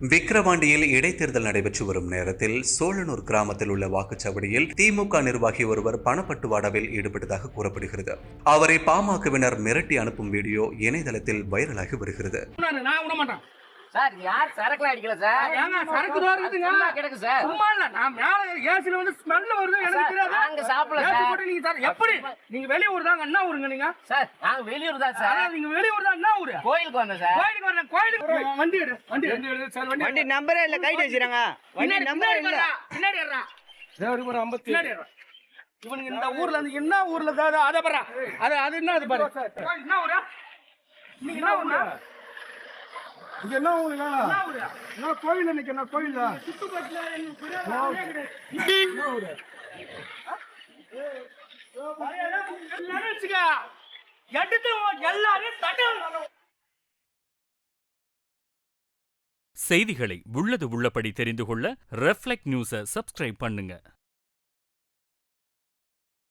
விக்கிரவாண்டியில் இடைத்தேர்தல் நடைபெற்று வரும் நேரத்தில் சோழனூர் கிராமத்தில் உள்ள வாக்குச்சாவடியில் திமுக நிர்வாகி ஒருவர் பணப்பட்டுவாடாவில் ஈடுபட்டதாக கூறப்படுகிறது. அவரை பாமகவினர் மிரட்டி அனுப்பும் வீடியோ இணையதளத்தில் வைரலாகி வருகிறது. சார் யார் சரக்குலாம் அடிக்கல சார்? சரக்கு கிடக்கு சார். சும்மா இல்ல நான் மேல ஏசில வந்து ஸ்மெல் வருது எனக்கு தெரியாது. AC sir. போட்டு நீங்க சார்? எப்படி? நீங்க வெளியூர் தாங்க என்ன ஊருங்க நீங்க? சார் நாங்க வெளியூர் தான் சார். அதான் நீங்க வெளியூர் தான் என்ன ஊரு? கோயிலுக்கு வந்தோம் சார். கோயிலுக்கு வரேன் கோயிலுக்கு வண்டி எடு வண்டி வண்டி எடு சார் வண்டி வண்டி நம்பரே இல்ல கைட்டு வச்சிருங்க வண்டி நம்பரே பின்னாடி இல்ல. வர்றா, பின்னாடி வர்றா. பின்னாடி வர்றா. இவனுங்க இந்த ஊர்ல இருந்து என்ன ஊர்ல தான் அது- அதை பாரு. அது அது என்ன அது பாரு. என்ன ஊரா? நீங்க என்ன ஊரா? என்ன ஊரா? என்ன சுத்துப்பட்டுல எனக்கு தெரியாது. என்ன ஊரு? வச்சுக்க. எடுத்து எல்லாரும் செய்திகளை உள்ளது உள்ளபடி தெரிந்து கொள்ள ரெஃப்ளெக்ட் நியூஸை சப்ஸ்கிரைப் பண்ணுங்க